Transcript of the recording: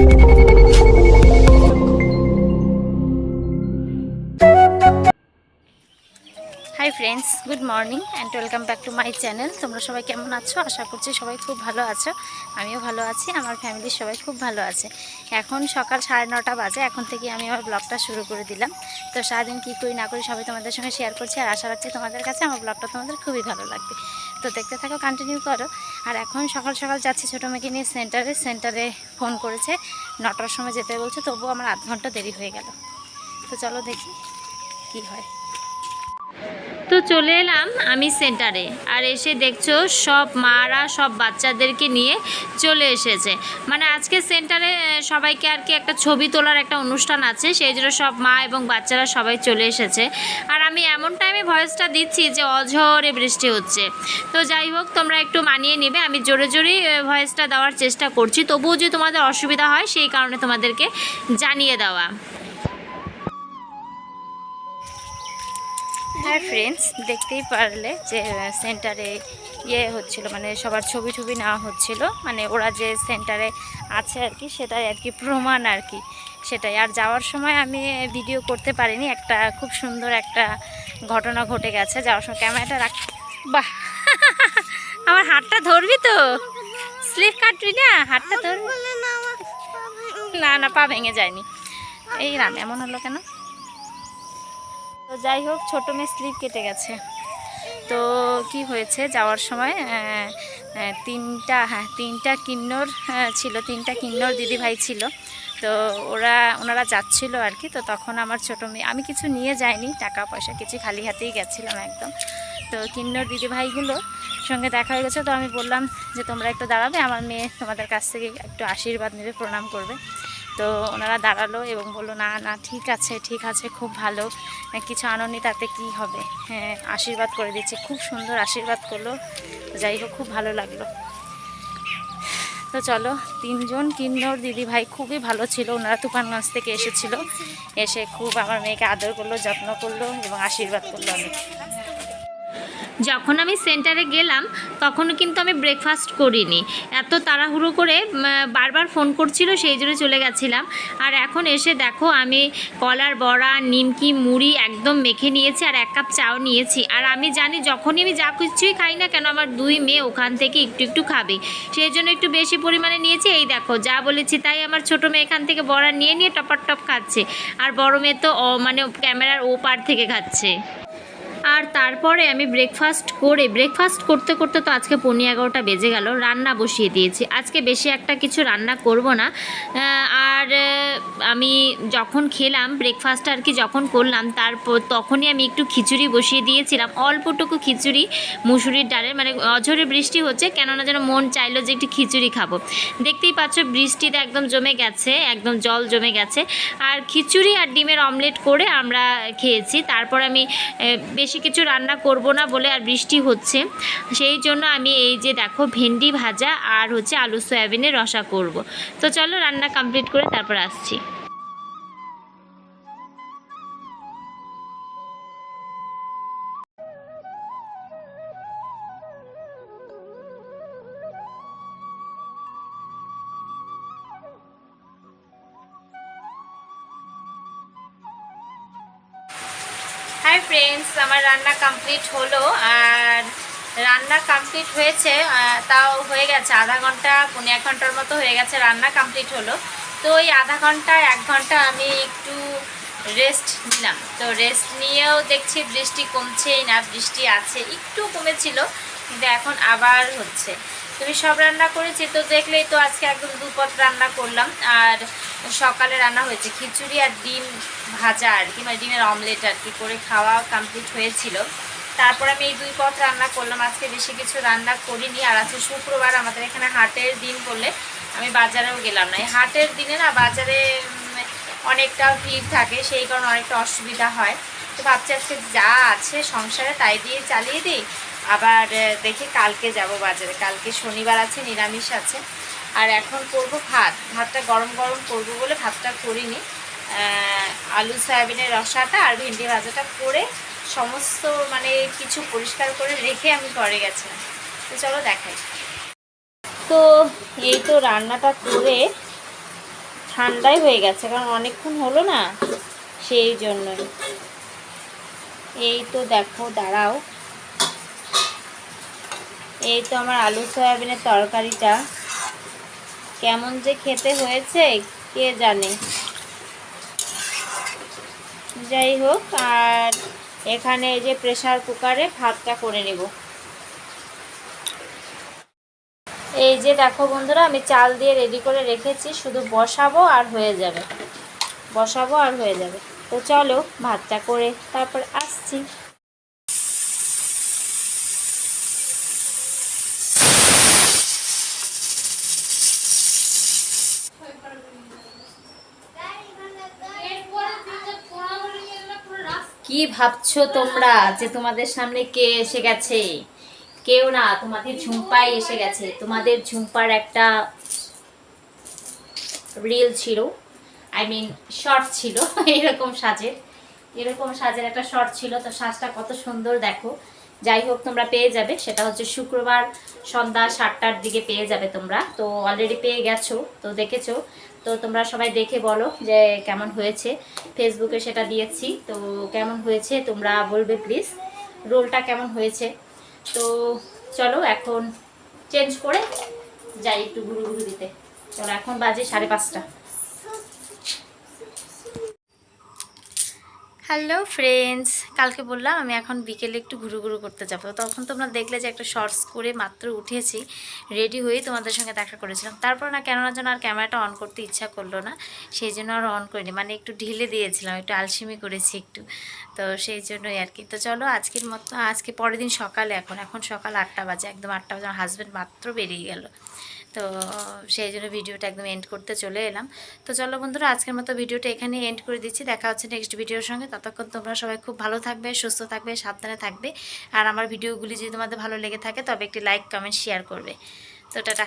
Hi friends good morning and welcome back to my channel তোমরা সবাই কেমন আছো? আশা করছি সবাই খুব ভালো আছো। আমিও ভালো আছি, আমার ফ্যামিলির সবাই খুব ভালো আছে। এখন সকাল সাড়ে নটা বাজে, এখন থেকে আমি আমার ব্লগটা শুরু করে দিলাম। তো সারাদিন কী করি না করি সবাই তোমাদের সঙ্গে শেয়ার করছি আর আশা রাখছি তোমাদের কাছে আমার ব্লগটা তোমাদের খুবই ভালো লাগবে। তো দেখতে থাকো কন্টিনিউ করো। আর এখন সকাল সকাল যাচ্ছি ছোটো মেয়েকে নিয়ে সেন্টারে সেন্টারে ফোন করেছে। নটার সময় যেতে বলছে, তবুও আমার আধ ঘণ্টা দেরি হয়ে গেল। তো চলো দেখি কি হয়। তো চলে এলাম আমি সেন্টারে আর এসে দেখছ সব মারা, সব বাচ্চাদেরকে নিয়ে চলে এসেছে। মানে আজকে সেন্টারে সবাইকে আর কি একটা ছবি তোলার একটা অনুষ্ঠান আছে, সেই জন্য সব মা এবং বাচ্চারা সবাই চলে এসেছে। আর আমি এমন টাইমে ভয়েসটা দিচ্ছি যে অঝরে বৃষ্টি হচ্ছে। তো যাই হোক, তোমরা একটু মানিয়ে নেবে, আমি জোরে জোরেই ভয়েসটা দেওয়ার চেষ্টা করছি। তবুও যদি তোমাদের অসুবিধা হয়, সেই কারণে তোমাদেরকে জানিয়ে দেওয়া। হ্যাঁ ফ্রেন্ডস দেখতেই পারলে যে সেন্টারে ইয়ে হচ্ছিল মানে সবার ছবি টবি নেওয়া হচ্ছিল। মানে ওরা যে সেন্টারে আছে আর কি সেটাই আর কি প্রমাণ আর কি সেটাই। আর যাওয়ার সময় আমি ভিডিও করতে পারিনি। একটা খুব সুন্দর একটা ঘটনা ঘটে গেছে। যাওয়ার সময় ক্যামেরাটা রাখ বাহ! আমার হাতটা ধরবি তো? স্লিপ কাটবি না? হাতটা ধরবি? না না পা ভেঙে যায়নি। এই রাম এমন হলো কেন? যাই হোক, ছোটো মেয়ে স্লিপ কেটে গেছে। তো কি হয়েছে? যাওয়ার সময় তিনটা হ্যাঁ তিনটা কিন্নর ছিল, তিনটা কিন্নর দিদি ভাই ছিল। তো ওরা, ওনারা যাচ্ছিল আর কি। তো তখন আমার ছোটো মেয়ে, আমি কিছু নিয়ে যাইনি, টাকা পয়সা কিছু খালি হাতেই গেছিলাম একদম। তো কিন্নর দিদি ভাইগুলো সঙ্গে দেখা হয়ে গেছে। তো আমি বললাম যে, তোমরা একটু দাঁড়াবে, আমার মেয়ে তোমাদের কাছ থেকে একটু আশীর্বাদ নেবে, প্রণাম করবে। তো ওনারা দাঁড়াল এবং বলল, না না, ঠিক আছে ঠিক আছে, খুব ভালো। কিছু আননি, তাতে কি হবে? হ্যাঁ আশীর্বাদ করে দিচ্ছি। খুব সুন্দর আশীর্বাদ করল। যাই হোক, খুব ভালো লাগল। তো চলো, তিনজন কিন্নর দিদি ভাই খুবই ভালো ছিল। ওনারা তুফানগঞ্জ থেকে এসেছিল। এসে খুব আমার মেয়েকে আদর করল, যত্ন করল এবং আশীর্বাদ করল। অনেক যখন আমি সেন্টারে গেলাম, তখনও কিন্তু আমি ব্রেকফাস্ট করিনি। এত তাড়াহুড়ো করে বারবার ফোন করছিল, সেই জন্য চলে গেছিলাম। আর এখন এসে দেখো, আমি কলার বড়া, নিমকি, মুড়ি একদম মেখে নিয়েছি আর এক কাপ চাও নিয়েছি। আর আমি জানি যখনই আমি যা কিছুই খাই না কেন, আমার দুই মেয়ে ওখান থেকে একটু একটু খাবে। সেই জন্য একটু বেশি পরিমাণে নিয়েছি। এই দেখো, যা বলেছি তাই আমার ছোটো মেয়ে এখান থেকে বড়া নিয়ে নিয়ে টপার টপ খাচ্ছে। আর বড় মেয়ে তো মানে ক্যামেরার ও পার থেকে খাচ্ছে। আর তারপরে আমি ব্রেকফাস্ট করে ব্রেকফাস্ট করতে করতে তো আজকে পনেরো এগারোটা বেজে গেল রান্না বসিয়ে দিয়েছি। আজকে বেশি একটা কিছু রান্না করব না। আর আমি যখন খেলাম ব্রেকফাস্ট আর কি যখন করলাম তারপর তখনই আমি একটু খিচুড়ি বসিয়ে দিয়েছিলাম। অল্পটুকু খিচুড়ি মুসুরির ডালের মানে অঝরে বৃষ্টি হচ্ছে কেননা যেন মন চাইলো যে একটু খিচুড়ি খাব। দেখতেই পাচ্ছ বৃষ্টিতে একদম জমে গেছে একদম জল জমে গেছে। আর খিচুড়ি আর ডিমের অমলেট করে আমরা খেয়েছি। তারপর আমি আহ, বেশি কিছু রান্না করব না বলে আর বৃষ্টি হচ্ছে। সেই জন্য আমি এই যে দেখো ভেন্ডি ভাজা আর হচ্ছে আলু সয়াবিনের রসা করব। তো চলো রান্না কমপ্লিট করে তারপর আসছি। হাই ফ্রেন্ডস আমার রান্না কমপ্লিট হলো আর রান্না কমপ্লিট হয়েছে তাও হয়ে গেছে আধা ঘণ্টা পনেরো এক ঘণ্টার মতো হয়ে গেছে রান্না কমপ্লিট হলো। তো ওই আধা ঘণ্টা, এক ঘণ্টা আমি একটু রেস্ট নিলাম। তো রেস্ট নিয়েও দেখছি বৃষ্টি কমছেই না, বৃষ্টি আছে, একটু কমেছিল, কিন্তু এখন আবার হচ্ছে। তুমি সব রান্না করেছি, তো দেখলেই তো আজকে একদম দুপদ রান্না করলাম। আর সকালে রান্না হয়েছে খিচুড়ি আর ডিম ভাজা আর কি মানে ডিমের অমলেট আর কি করে খাওয়া কমপ্লিট হয়েছিল। তারপর আমি এই দুই পথ রান্না করলাম, আজকে বেশি কিছু রান্না করিনি। আর আজকে শুক্রবার আমাদের এখানে হাটের দিন বললে আমি বাজারেও গেলাম না। এই হাটের দিনে না বাজারে অনেকটা ভিড় থাকে, সেই কারণে অনেকটা অসুবিধা হয়। তো ভাবছি আজকে যা আছে সংসারে তাই দিয়ে চালিয়ে দিই। আবার দেখি কালকে যাব বাজারে। কালকে শনিবার আছে, নিরামিষ আছে। আর এখন করব ভাত। ভাতটা গরম গরম করব বলে ভাতটা করিনি। আলু, সয়াবিনের রসাটা আর ভেন্ডি ভাজাটা করে সমস্ত মানে কিছু পরিষ্কার করে রেখে আমি ঘরে গেছিলাম। তো চলো দেখাই। তো এই তো রান্নাটা করে ঠান্ডাই হয়ে গেছে, কারণ অনেকক্ষণ হলো না, সেই জন্যই। এই তো দেখো, দাঁড়াও। এই তো আমার আলু সয়াবিনের তরকারিটা। কেমন যে খেতে হয়েছে, কে জানে? যাই হোক, আর এখানে এই যে প্রেশার কুকারে ভাতটা করে নেব। এই যে দেখো বন্ধুরা, আমি চাল দিয়ে রেডি করে রেখেছি, শুধু বসাবো আর হয়ে যাবে। বসাবো আর হয়ে যাবে। তো চলো ভাতটা করে তারপর আসছি। কি ভাবছ তোমরা যে তোমাদের সামনে কে এসে গেছে? কেউ না, তোমাদের ঝুম্পাই এসে গেছে। তোমাদের ঝুম্পার একটা রিল ছিল। আই মিন শর্ট ছিল। এরকম সাজের। এরকম সাজের একটা শর্ট ছিল। তো সাজটা কত সুন্দর দেখো। যাই হোক, তোমরা পেয়ে যাবে। সেটা হচ্ছে শুক্রবার সন্ধ্যা সাতটার দিকে পেয়ে যাবে তোমরা। তো অলরেডি পেয়ে গেছো। তো দেখেছ। তো তোমরা সবাই দেখে বলো যে কেমন হয়েছে। ফেসবুকে সেটা দিয়েছি। তো কেমন হয়েছে তোমরা বলবে প্লিজ রোলটা কেমন হয়েছে? তো চলো এখন চেঞ্জ করে যাই একটু ঘুরু ঘুরু দিতে চলো, এখন বাজে সাড়ে পাঁচটা। হ্যালো ফ্রেন্ডস কালকে বললাম আমি এখন বিকেলে একটু ঘুরু ঘুরু করতে যাব। তখন তোমরা দেখলে যে একটা শর্টস করে মাত্র উঠেছি রেডি হয়েই তোমাদের সঙ্গে দেখা করেছিলাম। তারপর না কেননা যেন আর ক্যামেরাটা অন করতে ইচ্ছা করল না, সেই জন্য আর অন করিনি। মানে একটু ঢিলে দিয়েছিলাম, একটু আলসেমি করেছি একটু। তো সেই জন্যই আর কি। তো চলো আজকের মতো, আজকে পরের দিন সকালে এখন এখন সকাল আটটা বাজে, একদম আটটা বাজে, আমার হাজব্যান্ড মাত্র বেরিয়ে গেল। তো সেই জন্য ভিডিওটা একদম এন্ড করতে চলে এলাম। তো চলো বন্ধুরা, আজকের মতো ভিডিওটা এখানে এন্ড করে দিচ্ছি। দেখা হচ্ছে নেক্সট ভিডিওর সঙ্গে। ততক্ষণ তোমরা সবাই খুব ভালো থাকবে, সুস্থ থাকবে, সাবধানে থাকবে। আর আমার ভিডিওগুলি যদি তোমাদের ভালো লেগে থাকে, তবে একটি লাইক কমেন্ট শেয়ার করবে। তো টাটা।